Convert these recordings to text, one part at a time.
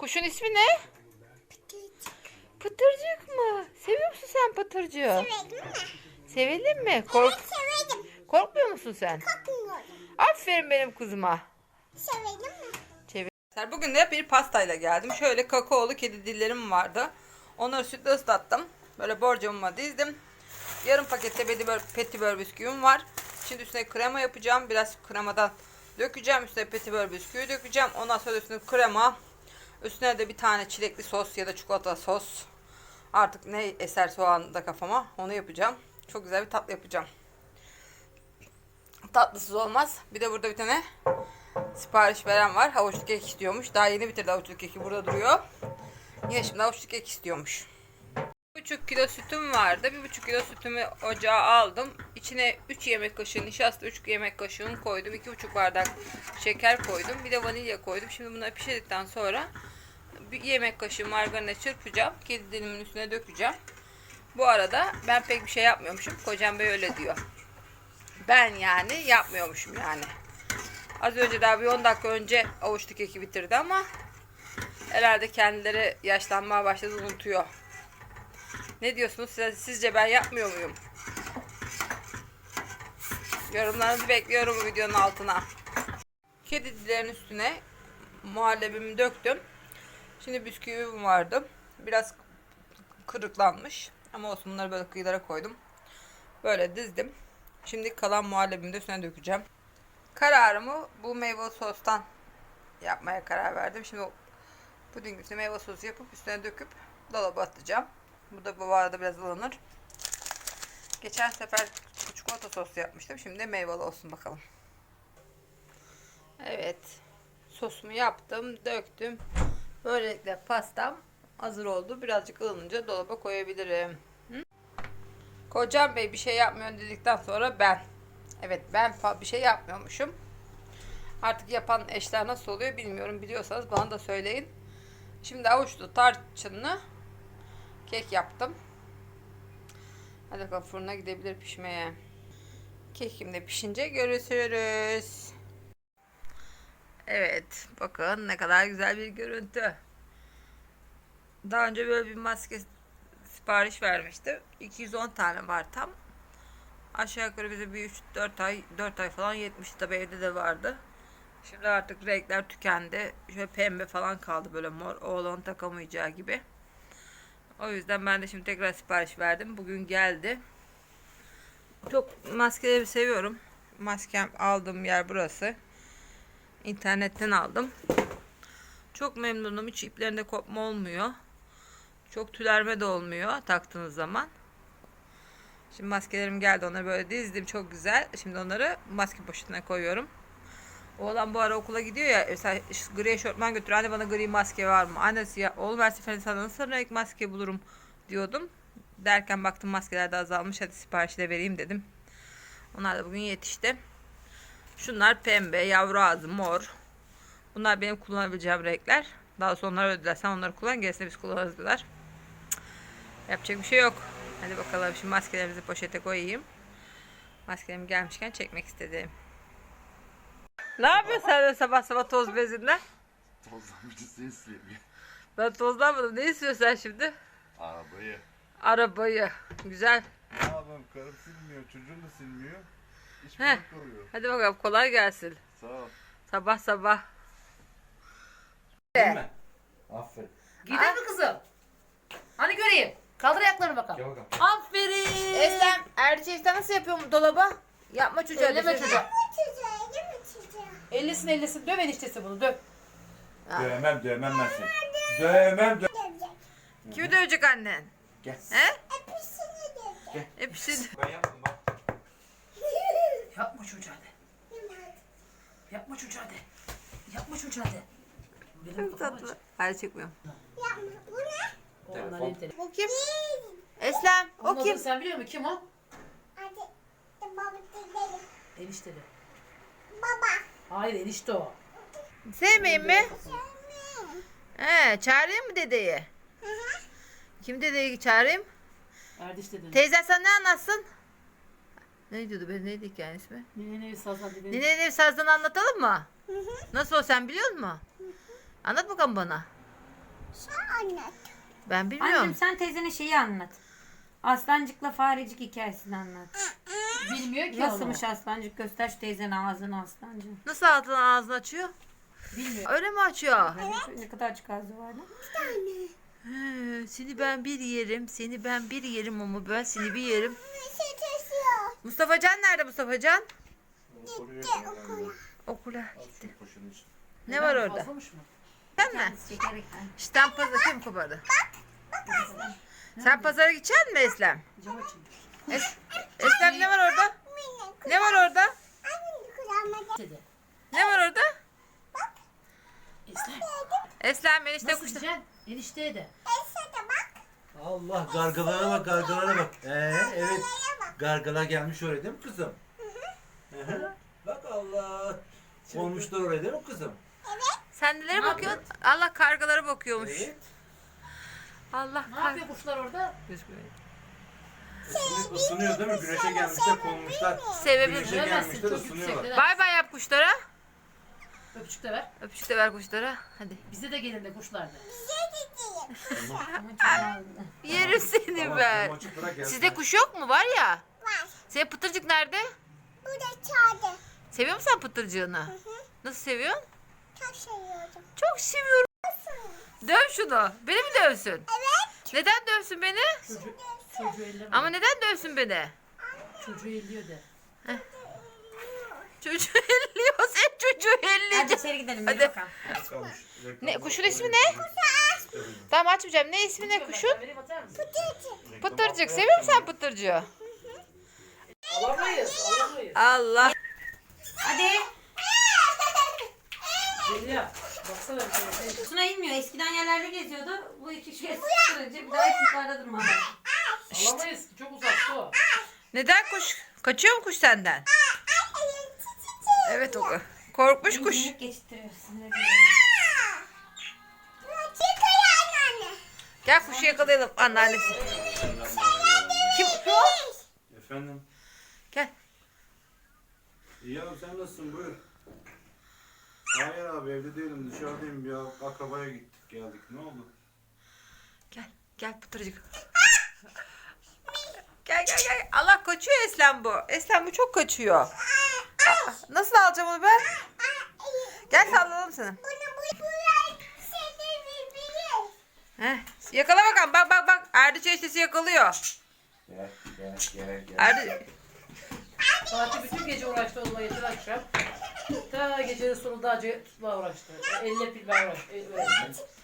Kuşun ismi ne? Pıtırcık mı? Seviyor musun sen pıtırcığı? Sevdim mi? Sevelim mi? Kork Sevdim. Korkmuyor musun sen? Korkmuyorum. Aferin benim kızıma. Sevdim mi? Çevir. Bugün de bir pastayla geldim. Şöyle kakaolu kedi dillerim vardı. Onları sütle ıslattım. Böyle borcamıma dizdim. Yarım pakette petibör, petibör bisküvim var. Şimdi üstüne krema yapacağım. Biraz kremadan dökeceğim. Üstüne petibör bisküvi dökeceğim. Ondan sonra üstüne krema. Üstüne de bir tane çilekli sos ya da çikolata sos. Artık ne eser soğanda kafama onu yapacağım. Çok güzel bir tatlı yapacağım. Tatlısız olmaz. Bir de burada bir tane sipariş veren var. Havuçlu kek istiyormuş. Daha yeni bitirdi havuçlu keki. Burada duruyor. Yine şimdi havuçlu kek istiyormuş. 1,5 kilo sütüm vardı. 1,5 kilo sütümü ocağa aldım. İçine 3 yemek kaşığı nişasta, 3 yemek kaşığı un koydum. 2,5 bardak şeker koydum. Bir de vanilya koydum. Şimdi bunları pişirdikten sonra bir yemek kaşığı margarine çırpacağım. Kedi dilimin üstüne dökeceğim. Bu arada ben pek bir şey yapmıyormuşum. Kocam bey öyle diyor. Ben yani yapmıyormuşum yani. Az önce daha bir 10 dakika önce avuçlu keki bitirdi ama herhalde kendileri yaşlanmaya başladı unutuyor. Ne diyorsunuz? Siz- Sizce ben yapmıyor muyum? Yorumlarınızı bekliyorum bu videonun altına. Kedi dilerin üstüne muhallebimi döktüm. Şimdi bisküvim vardı. Biraz kırıklanmış. Ama olsun bunları böyle kıyılara koydum. Böyle dizdim. Şimdi kalan muhallebimi de üstüne dökeceğim. Kararımı bu meyve sostan yapmaya karar verdim. Şimdi puding üstüne meyve sosu yapıp üstüne döküp dolaba atacağım. Bu da bu arada biraz ılınır. Geçen sefer çikolata soslu yapmıştım. Şimdi meyveli olsun bakalım. Evet. Sosumu yaptım, döktüm. Böylelikle pastam hazır oldu. Birazcık ılınınca dolaba koyabilirim. Kocam bey bir şey yapmıyor dedikten sonra ben. Evet ben bir şey yapmıyormuşum. Artık yapan eşler nasıl oluyor bilmiyorum. Biliyorsanız bana da söyleyin. Şimdi avuçlu tarçınlı kek yaptım. Hadi bakalım fırına gidebilir pişmeye. Kekim de pişince görüşürüz. Evet bakın ne kadar güzel bir görüntü. Daha önce böyle bir maske sipariş vermiştim. 210 tane var tam. Aşağı yukarı bize bir 3-4 ay 4 ay falan yetmişti. Tabi evde de vardı. Şimdi artık renkler tükendi. Şöyle pembe falan kaldı böyle mor. Oğlan takamayacağı gibi. O yüzden ben de şimdi tekrar sipariş verdim. Bugün geldi. Çok maskeleri seviyorum. Maskem aldığım yer burası. İnternetten aldım. Çok memnunum. Hiç iplerinde kopma olmuyor. Çok tülerme de olmuyor taktığınız zaman. Şimdi maskelerim geldi. Onları böyle dizdim. Çok güzel. Şimdi onları maske poşetine koyuyorum. Oğlan bu ara okula gidiyor ya. Mesela gri eşortman götür. Anne bana gri maske var mı? Annesi ya oğlum her seferinde sana nasıl renk maske bulurum diyordum. Derken baktım maskeler de azalmış. Hadi sipariş de vereyim dedim. Onlar da bugün yetişti. Şunlar pembe, yavru ağzı, mor. Bunlar benim kullanabileceğim renkler. Daha sonra onları ödediler. Sen onları kullan. Gerisini biz kullanırız. Cık. Yapacak bir şey yok. Hadi bakalım şimdi maskelerimizi poşete koyayım. Maskelerim gelmişken çekmek istedim. Ne yapıyorsun sen de sabah sabah toz bezinden? Tozlanmıştı seni siliyor. Ben tozlanmadım. Ne istiyorsun sen şimdi? Arabayı. Arabayı. Güzel. Ne yapalım karım silmiyor, çocuğum da silmiyor. İş Heh. oluyor. Hadi bakalım kolay gelsin. Sağ ol. Sabah sabah. Değil mi? Aferin. Gider mi kızım? Hani göreyim. Kaldır ayaklarını bakalım. Gel bakalım. Aferin. Eslem, Erciyes'te nasıl yapıyorum dolaba? Yapma çocuğa. Elleme çocuğa. Ellisin ellisin. Döv eniştesi bunu döv. Dövmem, dövmem ben seni. Dövmem, dö. Kimi dövecek annen? Gel. He? Hepsini dövecek. Hepsi. Ben yaptım bak. Yapma çocuğa de. Yapma çocuğa de. Yapma çocuğa de. Benim Çok tatlı. Hayır çıkmıyorum. Yapma. Bu ne? Onlar Telefon. O kim? Eslem, o Onun kim? adını sen biliyor musun? Kim o? Hadi. Baba gidelim. Enişte de. Baba. Hayır enişte o. Sevmeyin mi? He, çağırayım mı dedeyi? Hı hı. Kim dedeyi çağırayım? Erdiş dedi. Teyze sen ne anlatsın? Ne diyordu ben neydi hikayenin ismi? Nene nevi sazan dedi. Ninenin ev sazdan anlatalım mı? Hı hı. Nasıl o sen biliyor musun? Anlat bakalım bana. Sen anlat. Ben bilmiyorum. Annem sen teyzene şeyi anlat. Aslancıkla farecik hikayesini anlat. Bilmiyor ki Nasılmış aslancık göster şu teyzenin ağzını aslancı. Nasıl altından ağzını açıyor? Bilmiyor. Öyle mi açıyor? Ne kadar açık ağzı vardı. He, seni ben bir yerim, seni ben bir yerim ama ben seni bir yerim. Şey taşıyor. Mustafa Can nerede Mustafa Can? Gitti okula. içine. Ne var orada? Fazlamış mı? Sen mi? Çekerek. İşten pazara kim kopardı? Sen pazara gideceksin mi Eslem? Cam açın. Es- Eslem ne var orada? Ne var orada? Ne var orada? İslam. Eslem enişte Nasıl kuşta. diyeceksin? Enişteye de. Ese de bak. Allah gargalara bak gargalara bak. Ee, evet. Gargala gelmiş oraya değil mi kızım? Hı hı. Bak Allah. Olmuşlar oraya değil mi kızım? Sen nelere bakıyorsun? Allah kargalara bakıyormuş. Evet. Allah Ne kar... yapıyor kuşlar orada? Isınıyor, ısınıyor değil mi? Güneşe gelmişler konmuşlar. Sebebi... Güneşe Göremezsin gelmişler çok ısınıyorlar. yüksekteler. Bay bay yap kuşlara. Öpücük de ver. Öpücük de ver kuşlara. Hadi. Bize de gelin de kuşlar da. Yerim seni Tamam, ben. bırak. Sizde kuş yok mu? Var ya. Var. Senin pıtırcık nerede? Bu da çağdı. Seviyor musun sen pıtırcığını? Nasıl seviyorsun? Çok seviyordum. Çok seviyorum. Döv şunu. Beni mi dövsün? Evet. Neden dövsün beni? Çocuğu, çocuğu elleme. Ama neden dövsün beni? Çocuğu elliyor de. Çocuğu elliyor. Sen çocuğu Hadi elleyeceksin. içeri gidelim. Hadi. Hadi. Bakalım. Kalmış. Ne, kuşun ismi ne? Tamam açmayacağım. Ne ismi ne kuşun? Vereyim atar mısın? Pıtırcık. Seviyor musun sen pıtırcığı? Alamayız. Alamayız. Allah. Hadi. Zeliha. Baksana bir inmiyor. Eskiden yerlerde geziyordu. Bu iki kez sürünce bir daha hiç yukarıda durmadı. Alamayız ki çok uzak o. Neden kuş? Kaçıyor mu kuş senden? Evet o korkmuş kuş. Ne. Gel kuşu yakalayalım anneannesi. Kim? Efendim. Gel. İyi abi sen nasılsın buyur. Hayır abi evde değilim dışarıdayım bir akrabaya gittik geldik ne oldu? Gel. Gel pıtırcık. Gel gel gel. Allah kaçıyor Eslem bu. Eslem bu çok kaçıyor. Aa, Nasıl alacağım onu ben? Gel sallalım seni. Heh. Yakala bakalım. Bak bak bak. Erdiç eniştesi yakalıyor. Gel gel gel gel. Erdi... Fatih bütün gece uğraştı onunla yeter akşam. Ta gecenin sonunda acı tutmaya uğraştı. Elle pilmeye uğraştı. El-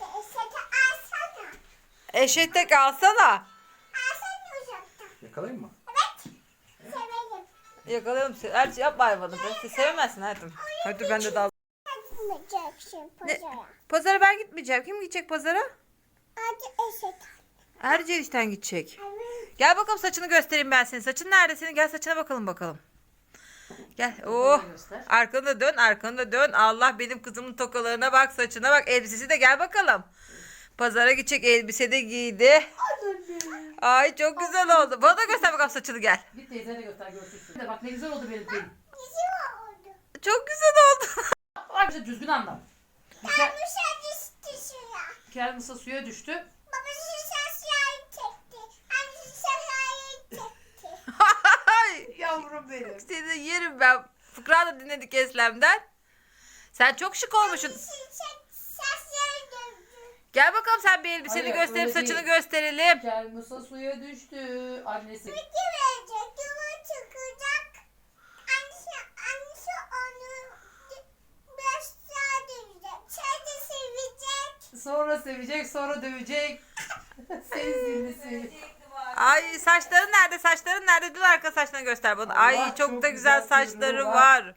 alsana. Eşek tek alsana. Yakalayayım mı? Yakalayalım seni. Erdiç yapma hayvanı. be. Sen sevemezsin hayatım. Hadi ben de dal. Gitmeyeceksin pazara. Pazara ben gitmeyeceğim. Kim gidecek pazara? Hadi eşek. Erdiç enişten gidecek. Gel bakalım saçını göstereyim ben senin. Saçın nerede senin? Gel saçına bakalım bakalım. Gel. Oh. Arkanı da dön, arkanı da dön. Allah benim kızımın tokalarına bak, saçına bak, elbisesi de gel bakalım. Pazara gidecek elbise de giydi. Ay çok güzel oldu. Bana da göster bakalım saçını gel. Git teyzene göster görsün. De bak ne güzel oldu benim oldu. Çok güzel oldu. Bak bize düzgün anlat. Bir ke- Muşa düştü şuna. Kendisi suya düştü. Babası şaşayı çekti. Annesi şaşayı çekti. Ay, Yavrum benim. Seni de yerim ben. Fıkra da dinledik Eslem'den. Sen çok şık olmuşsun. Şaşayı dövdü. Gel bakalım sen bir elbiseni Hayır, gösterip öyle saçını değil. gösterelim. Kendisi suya düştü. Annesi. Peki verecek. Yuva çıkacak. Annesi, annesi onu biraz daha dövecek. Çayda sevecek. Sonra sevecek sonra dövecek. Sevgilisi. Ay saçların nerede? Saçların nerede? Dün arka saçlarını göster bana. Ay çok, çok da güzel saçları var. var.